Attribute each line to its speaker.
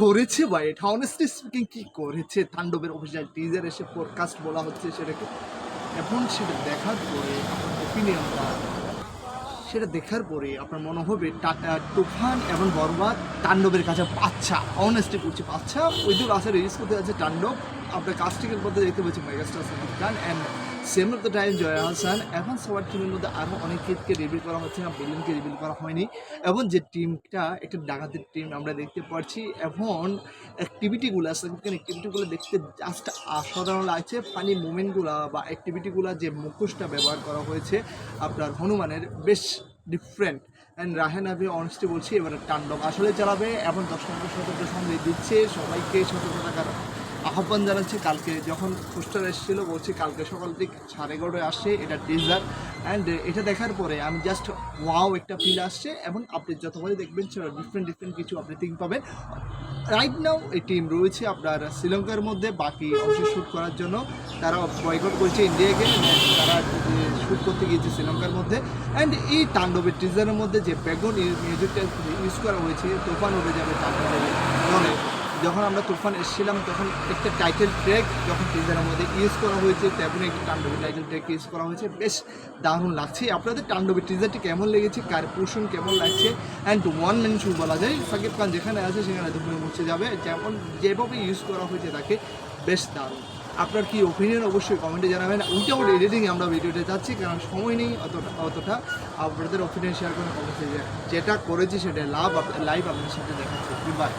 Speaker 1: করেছে ভাই এটা অনেস্টলি স্পিকিং কি করেছে? তাণ্ডবের অফিসিয়াল টিজার এসে ফোরকাস্ট বলা হচ্ছে সেটাকে। এখন সেটা দেখার পরে আপনার ওপিনিয়নটা সেটা দেখার পরে আপনার মনে হবে টাটা তুফান এবং বরবাদ তাণ্ডবের কাছে বাচ্চা। অনেস্টলি করছে বাচ্চা। ওই দূর আসে রিলিজ করতে যাচ্ছে তাণ্ডব, আপনার কাস্টিংয়ের মধ্যে দেখতে পাচ্ছি megastar Shakib Khan and same of the time Joya Hasan এখন সবার টিমের মধ্যে আরও অনেক কিডকে রিভিল করা হচ্ছে না বিলিয়নকে রিভিল করা হয়নি। এবং যে টিমটা একটা ডাকাতের টিম আমরা দেখতে পাচ্ছি। এখন অ্যাক্টিভিটিগুলো সাকিব অ্যাক্টিভিটিগুলো দেখতে জাস্ট অসাধারণ লাগছে। ফানি মুমেন্টগুলো বা অ্যাক্টিভিটিগুলো যে মুখোশটা ব্যবহার করা হয়েছে, আপনার হনুমানের বেশ ডিফারেন্ট অ্যান্ড রাহেন আবি অনেস্টলি বলছি, এবারে তাণ্ডব আসলে চালাবে। এবং দশ সতর্ক সঙ্গে দিচ্ছে, সবাইকে সতর্ক থাকার আহ্বান জানাচ্ছি, কালকে যখন পোস্টার এসেছিল, বলছি কালকে সকাল থেকে সাড়ে এগারোটায় আসছে এটা টিজার অ্যান্ড এটা দেখার পরে আমি জাস্ট ওয়াও একটা ফিল আসছে এবং আপনি যতবারই দেখবেন, সেটা ডিফারেন্ট ডিফারেন্ট কিছু আপনি থিঙ্ক পাবেন। রাইট নাও এই টিম রয়েছে আপনার শ্রীলঙ্কার মধ্যে, বাকি অংশ শ্যুট করার জন্য। তারা বয়কট করছে ইন্ডিয়াকে তারা শ্যুট করতে গিয়েছে শ্রীলঙ্কার মধ্যে। অ্যান্ড এই তাণ্ডবের টিজারের মধ্যে যে ব্যাকগ্রাউন্ড মিউজিকটা ইউজ করা হয়েছে, তুফান উড়ে যাবে তাণ্ডবের আমরা তুফান এসেছিলাম, তখন একটা টাইটেল ট্র্যাক যখন টিজারের মধ্যে ইউজ করা হয়েছে, তেমন একটি তাণ্ডবের টাইটেল ট্র্যাক ইউজ করা হয়েছে। বেশ দারুণ লাগছে। আপনাদের তাণ্ডবের টিজারটি কেমন লেগেছে? কার পোর্শন কেমন লাগছে? অ্যান্ড ওয়ান ম্যান শু বলা যায়। সাকিব খান যেখানে আছে, সেখানে ধুমে মুছে যাবে। যেমন যেভাবে ইউজ করা হয়েছে তাকে, বেশ দারুণ। আপনার কি ওপিনিয়ন অবশ্যই কমেন্টে জানাবেন। উইটাউট এডিটিং আমরা ভিডিওতে যাচ্ছি, কারণ সময় নেই অতটা অতটা। আপনাদের ওপিনিয়ন শেয়ার করে কমেন্টে যেটা করেছি সেটা লাভ, লাইভ আপনার সাথে দেখাচ্ছি। বাই